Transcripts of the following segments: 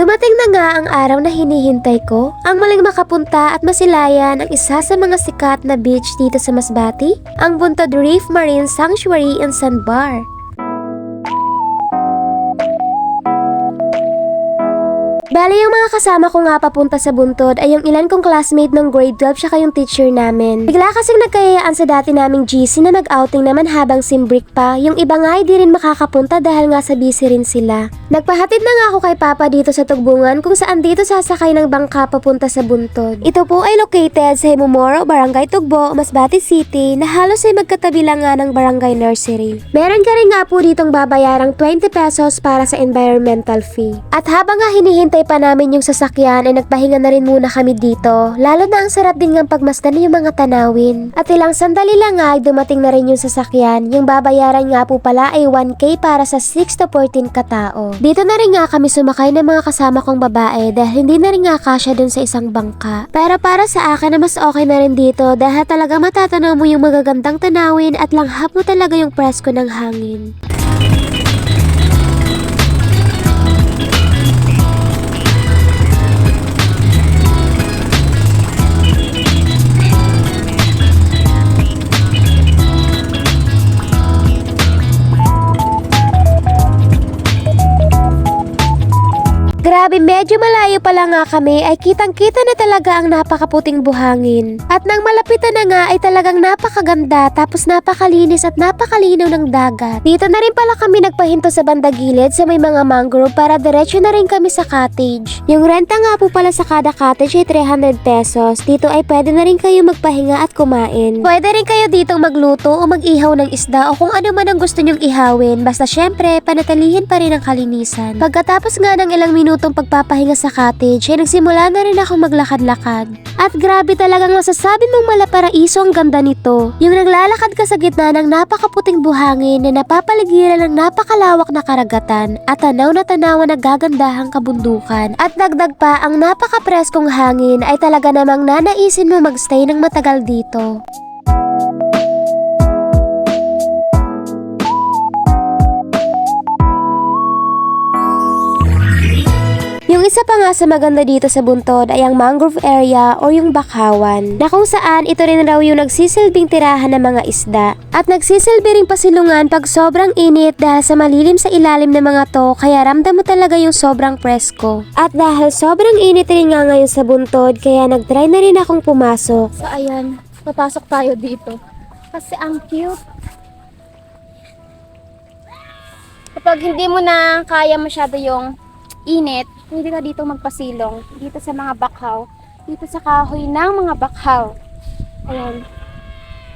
Dumating na nga ang araw na hinihintay ko, ang maling makapunta at masilayan ang isa sa mga sikat na beach dito sa Masbati, ang Buntod Reef Marine Sanctuary and Sandbar. Bale, yung mga kasama ko nga papunta sa buntod ay yung ilan kong classmate ng grade 12 tsaka yung teacher namin. Bigla kasing nagkayayaan sa dati naming GC na nag-outing naman habang simbrik pa. Yung iba nga ay di rin makakapunta dahil nga sa busy rin sila. Nagpahatid na nga ako kay Papa dito sa Tugbungan kung saan dito sasakay ng bangka papunta sa buntod. Ito po ay located sa Himumoro, Barangay Tugbo, Masbate City na halos ay magkatabi lang nga ng Barangay Nursery. Meron ka rin nga po ditong babayarang 20 pesos para sa environmental fee. At habang nga hinihintay pa namin yung sasakyan ay nagpahinga na rin muna kami dito. Lalo na ang sarap din ng pagmasdan yung mga tanawin. At ilang sandali lang nga ay dumating na rin yung sasakyan. Yung babayaran nga po pala ay 1k para sa 6 to 14 katao. Dito na rin nga kami sumakay ng mga kasama kong babae dahil hindi na rin nga kasya dun sa isang bangka. Pero para sa akin na mas okay na rin dito dahil talaga matatanaw mo yung magagandang tanawin at langhap mo talaga yung presko ng hangin. Grabe, medyo malayo pa lang nga kami ay kitang-kita na talaga ang napakaputing buhangin. At nang malapitan na nga ay talagang napakaganda tapos napakalinis at napakalinaw ng dagat. Dito na rin pala kami nagpahinto sa banda gilid sa may mga mangrove para diretso na rin kami sa cottage. Yung renta nga po pala sa kada cottage ay 300 pesos. Dito ay pwede na rin kayo magpahinga at kumain. Pwede rin kayo ditong magluto o mag-ihaw ng isda o kung ano man ang gusto nyong ihawin. Basta syempre, panatilihin pa rin ang kalinisan. Pagkatapos nga ng ilang minutong pagpapahinga sa cottage, ay nagsimula na rin ako maglakad-lakad. At grabe talagang masasabi mong malaparaiso ang ganda nito. Yung naglalakad ka sa gitna ng napakaputing buhangin na napapaligiran ng napakalawak na karagatan at tanaw na tanawa na gagandahang kabundukan. At dagdag pa, ang napakapreskong hangin ay talaga namang nanaisin mo magstay ng matagal dito. Isa pa nga sa maganda dito sa Buntod ay ang mangrove area o yung bakawan na kung saan ito rin raw yung nagsisilbing tirahan ng mga isda at nagsisilbi rin pasilungan pag sobrang init dahil sa malilim sa ilalim ng mga to kaya ramdam mo talaga yung sobrang presko. At dahil sobrang init rin nga ngayon sa Buntod kaya nagtry na rin akong pumasok. So ayan, papasok tayo dito. Kasi ang cute. Kapag hindi mo na kaya masyado yung init, pwede ka dito magpasilong. Dito sa mga bakhaw. Dito sa kahoy ng mga bakhaw. Ayan.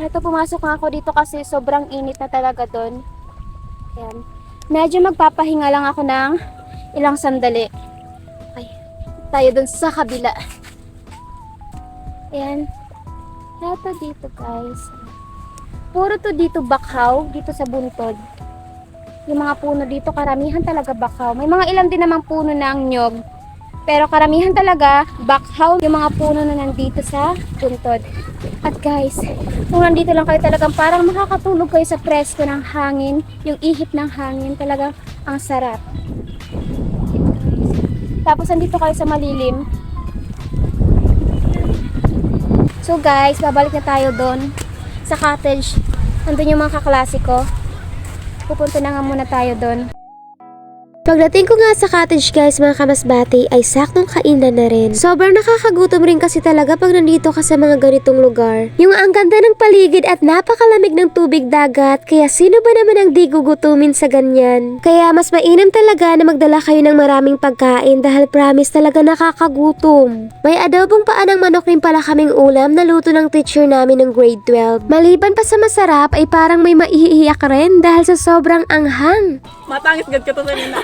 Ito, pumasok nga ako dito kasi sobrang init na talaga doon. Ayan. Medyo magpapahinga lang ako ng ilang sandali. Okay. Tayo doon sa kabila. Ayan. Ito dito guys. Puro to dito bakhaw, dito sa buntod. Yung mga puno dito, karamihan talaga bakhaw. May mga ilan din namang puno ng nyog. Pero karamihan talaga, bakhaw, yung mga puno na nandito sa buntod. At guys, kung nandito lang kayo talagang parang makakatulog kayo sa presko ng hangin, yung ihip ng hangin, talagang ang sarap. Tapos nandito kayo sa malilim. So guys, babalik na tayo doon sa cottage. Nandun yung mga kaklase ko. Pupunta na nga muna tayo doon. Pagdating ko nga sa cottage guys mga kamasbati ay saktong kainan na rin. Sobrang nakakagutom rin kasi talaga pag nandito ka sa mga ganitong lugar. Yung ang ganda ng paligid at napakalamig ng tubig dagat kaya sino ba naman ang di gugutumin sa ganyan? Kaya mas mainam talaga na magdala kayo ng maraming pagkain dahil promise talaga nakakagutom. May adobong paa ng manok rin pala kaming ulam na luto ng teacher namin ng grade 12. Maliban pa sa masarap ay parang may maiiyak rin dahil sa sobrang anghang. Matangis gad ka to sa nina.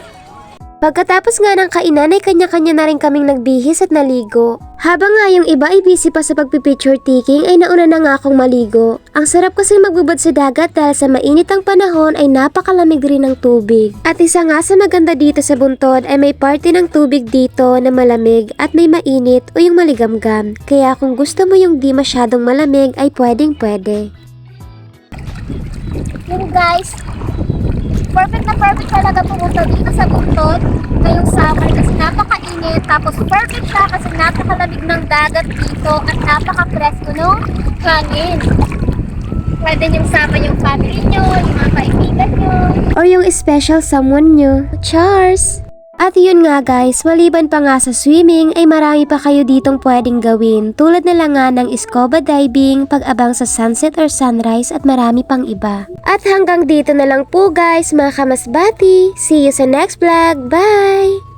Pagkatapos nga ng kainan ay kanya-kanya na rin kaming nagbihis at naligo. Habang nga yung iba ay busy pa sa pagpipicture taking ay nauna na nga akong maligo. Ang sarap kasi magbubad sa dagat dahil sa mainit ang panahon ay napakalamig rin ng tubig. At isa nga sa maganda dito sa buntod ay may party ng tubig dito na malamig at may mainit o yung maligamgam. Kaya kung gusto mo yung di masyadong malamig ay pwedeng pwede. Yung guys, perfect na perfect talaga pumunta dito sa buntod ngayong summer kasi napakainit Tapos perfect siya kasi napakalamig ng dagat dito at napaka-presko ng hangin. Pwede niyong sama yung family niyo, yung mga kaibigan niyo. Or yung special someone nyo. Chars! At yun nga guys, maliban pa nga sa swimming ay marami pa kayo ditong pwedeng gawin tulad na lang nga ng scuba diving, pag-abang sa sunset or sunrise at marami pang iba. At hanggang dito na lang po guys mga kamasbati. See you sa next vlog. Bye!